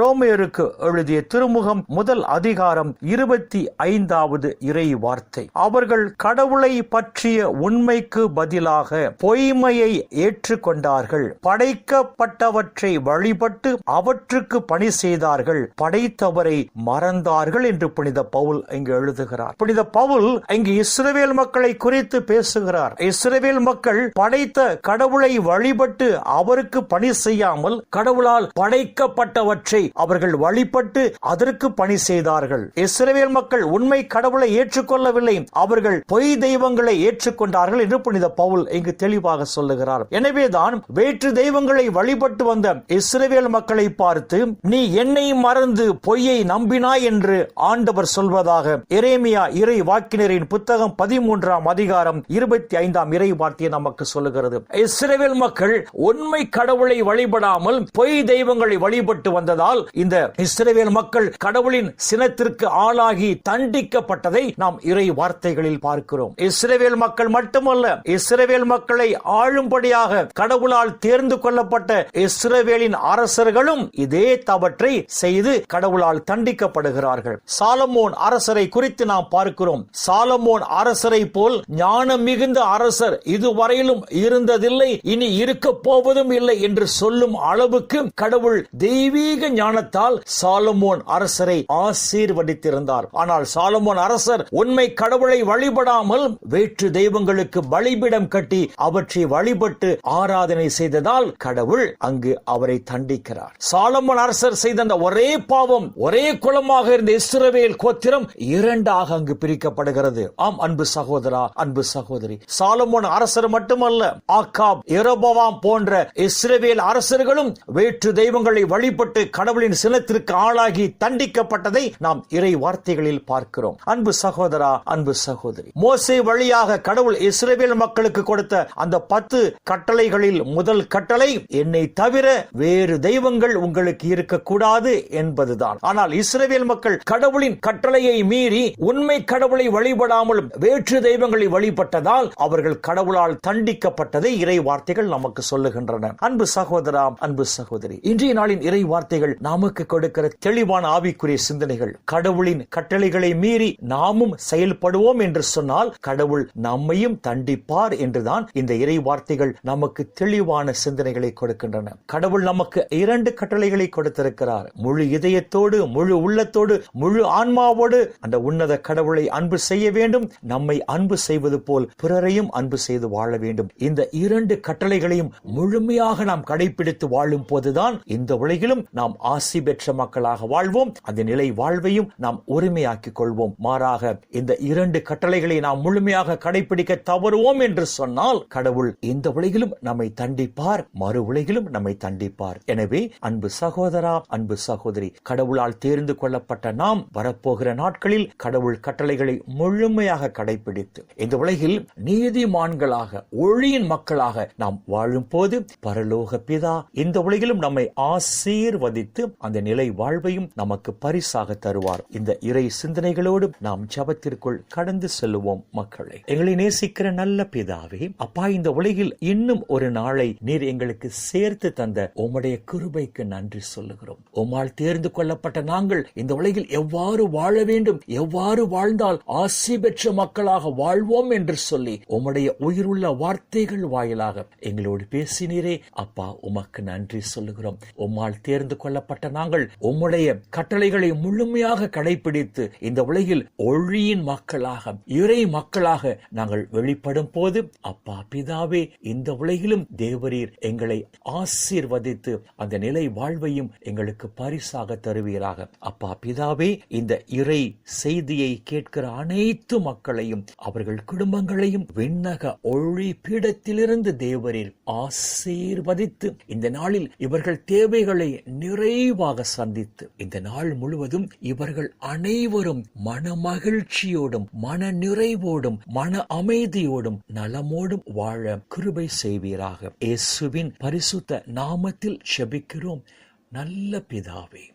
ரோமையருக்கு எழுதிய திருமுகம் முதல் அதிகாரம் இருபத்தி ஐந்தாவது இறை வார்த்தை அவர்கள் கடவுளை பற்றிய உண்மைக்கு பதிலாக பொய்மையை ஏற்றுக்கொண்டார்கள். படைக்கப்பட்டவற்றை வழிபட்டு அவற்றுக்கு பணி செய்தார்கள். படைத்தவரை மறந்தார்கள் என்று புனித பவுல் இங்கு எழுதுகிறார். புனித பவுல் இங்கு இஸ்ரவேல் மக்களை குறித்து பேசுகிறார். இஸ்ரவேல் மக்கள் படைத்த கடவுளை வழிபட்டு அவருக்கு பணி செய்யாமல் கடவுளால் படைக்கப்பட்டவற்றை அவர்கள் வழிபட்டு அதற்கு பணி செய்தார்கள். இஸ்ரவேல் மக்கள் உண்மை கடவுளை ஏற்றுக்கொள்ளவில்லை. அவர்கள் பொய் தெய்வங்களை ஏற்றுக்கொண்டார்கள் என்று புனித பவுல் இங்கு தெளிவாக சொல்லுகிறார். எனவேதான் வேற்று தெய்வங்களை வழிபட்டு வந்த இஸ்ரவேல் மக்களை பார்த்து நீ என்னை மறந்து பொய்யை நம்பினாய் என்று ஆண்டவர் சொல்வதாக இரேமியா இறை வாக்கினரின் புத்தகம் பதிமூன்றாம் அதிகாரம் இருபத்தி ஐந்தாம் இறை வார்த்தையை நமக்கு சொல்லுகிறது. இஸ்ரவேல் மக்கள் உண்மை கடவுளை வழிபடாமல் பொய் தெய்வங்களை வழிபட்டு வந்ததால் இந்த இஸ்ரவேல் மக்கள் கடவுளின் சினத்திற்கு ஆளாகி தண்டிக்கப்பட்டதை நாம் இறை வார்த்தைகளில் பார்க்கிறோம். இஸ்ரவேல் மக்கள் மட்டுமல்ல இஸ்ரேவேல் மக்களை ஆளும்படியாக கடவுளால் தேர்ந்து கொள்ளப்பட்ட இஸ்ரவேலின் அரசர்களும் இதே தவற்றை செய்து கடவுளால் தண்டிக்கப்படுகிறார்கள். சாலமோன் அரசரை குறித்து நாம் பார்க்கிறோம். சாலமோன் அரசரை போல் ஞானம் மிகுந்த அரசர் இதுவரையிலும் இருந்ததில்லை இனி இருக்க போவதும் இல்லை என்று சொல்லும் அளவுக்கு கடவுள் தெய்வீக ஞானத்தால் சாலமோன் அரசரை ஆசீர்வதித்திருந்தார். ஆனால் சாலமோன் அரசர் உண்மை கடவுளை வழிபடாமல் வேற்று தெய்வங்களுக்கு பலிபிடம் கட்டி அவற்றை வழிபட்டு ஆராதனை செய்ததால் கடவுள் அங்கு அவரை தண்டிக்கிறார். சாலமோன் அரசர் செய்த அந்த ஒரே பாவம் ஒரே குலமாக இருந்த இஸ்ரவேல் கோத்திரம் இரண்டாக அங்கு பிரிக்கப்படுகிறது. ஆம் அன்பு சகோதரா அன்பு சகோதரி. சாலமோன் அரசர் மட்டுமல்ல ஆக்காப் இரபவாம் போன்ற இஸ்ரவேல் அரசர்களும் வேற்று தெய்வங்களை வழிபட்டு கடவுள் கடவுளின் சினத்திற்கு ஆளாகி தண்டிக்கப்பட்டதை நாம் இறை வார்த்தைகளில் பார்க்கிறோம். அன்பு சகோதரா அன்பு சகோதரி. மோசை வழியாக கடவுள் இஸ்ரேல் மக்களுக்கு கொடுத்த அந்த பத்து கட்டளைகளில் முதல் கட்டளை என்னை தவிர வேறு தெய்வங்கள் உங்களுக்கு இருக்கக்கூடாது என்பதுதான். ஆனால் இஸ்ரேல் மக்கள் கடவுளின் கட்டளையை மீறி உண்மை கடவுளை வழிபடாமல் வேற்று தெய்வங்களை வழிபட்டதால் அவர்கள் கடவுளால் தண்டிக்கப்பட்டதை இறை வார்த்தைகள் நமக்கு சொல்லுகின்றன. அன்பு சகோதரா அன்பு சகோதரி. இன்றைய நாளின் இறை வார்த்தைகள் நமக்கு கொடுக்கிற தெளிவான ஆவிக்குரிய சிந்தனைகள். கடவுளின் கட்டளைகளை மீறி நாமும் செயல்படுவோம் என்று சொன்னால் கடவுள் நம்மையும் தண்டிப்பார் என்றுதான் இந்த இறை வார்த்தைகள் நமக்கு தெளிவான சிந்தனைகளை கொடுக்கின்றன. கடவுள் நமக்கு இரண்டு கட்டளைகளை கொடுத்திருக்கிறார். முழு இதயத்தோடு முழு உள்ளத்தோடு முழு ஆன்மாவோடு அந்த உன்னத கடவுளை அன்பு செய்ய வேண்டும். நம்மை அன்பு செய்வது போல் பிறரையும் அன்பு செய்து வாழ வேண்டும். இந்த இரண்டு கட்டளைகளையும் முழுமையாக நாம் கடைபிடித்து வாழும் போதுதான் இந்த உலகிலும் நாம் ஆசை பெற்ற மக்களாக வாழ்வோம். அந்த நிலை வாழ்வையும் நாம் உரிமையாக்கிக் கொள்வோம். மாறாக இந்த இரண்டு கட்டளைகளை நாம் முழுமையாக கடைபிடிக்க தவறுவோம் என்று சொன்னால் கடவுள் இந்த உலகிலும் நம்மை தண்டிப்பார் மறு உலகிலும் நம்மை தண்டிப்பார். எனவே அன்பு சகோதரா அன்பு சகோதரி கடவுளால் தேர்ந்து கொள்ளப்பட்ட நாம் வரப்போகிற நாட்களில் கடவுள் கட்டளைகளை முழுமையாக கடைபிடித்து இந்த உலகில் நீதிமான்களாக ஒளியின் மக்களாக நாம் வாழும் போது பரலோக பிதா இந்த உலகிலும் நம்மை ஆசீர்வதித்து அந்த நிலை வாழ்வையும் நமக்கு பரிசாக தருவார். இந்த இறை சிந்தனைகளோடு நாம் ஜபத்திற்குள் கடந்து செல்லுவோம் மக்களை. எங்களை நேசிக்கிற நல்ல பிதாவே அப்பா இந்த உலகில் இன்னும் ஒரு நாளை நீர் எங்களுக்கு சேர்த்து தந்த உம்முடைய கிருபைக்கு நன்றி சொல்லுகிறோம். உம்மால் தேர்ந்து கொள்ளப்பட்ட நாங்கள் இந்த உலகில் எவ்வாறு வாழ வேண்டும் எவ்வாறு வாழ்ந்தால் ஆசி பெற்ற மக்களாக வாழ்வோம் என்று சொல்லி உம்முடைய உயிருள்ள வார்த்தைகள் வாயிலாக எங்களோடு பேசினீரே. அப்பா உமக்கு நன்றி சொல்லுகிறோம். உம்மால் தேர்ந்து கொள்ளப்பட்ட நாங்கள் உம்முடைய கட்டளைகளை முழுமையாக கடைபிடித்து இந்த உலகில் ஒளியின் மக்களாக இறை மக்களாக நாங்கள் வெளிப்படும் போது அப்பா பிதாவே இந்த உலகிலும் தேவரீர் எங்களை ஆசீர்வதித்து அந்த நிலை வாழ்வையும் எங்களுக்கு பரிசாக தருவீராக. அப்பா பிதாவே இந்த இறை செய்தியை கேட்கிற அனைத்து மக்களையும் அவர்கள் குடும்பங்களையும் விண்ணக ஒளி பீடத்திலிருந்து தேவரீர் ஆசீர்வதித்து இந்த நாளில் இவர்கள் தேவைகளை நிறை நிறைவாக சந்தித்து இந்த நாள் முழுவதும் இவர்கள் அனைவரும் மன மகிழ்ச்சியோடும் மன நிறைவோடும் மன அமைதியோடும் நலமோடும் வாழ கிருபை செய்வீராக. இயேசுவின் பரிசுத்த நாமத்தில் செபிக்கிறோம். நல்ல பிதாவே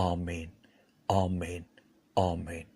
ஆமேன் ஆமேன் ஆமேன்.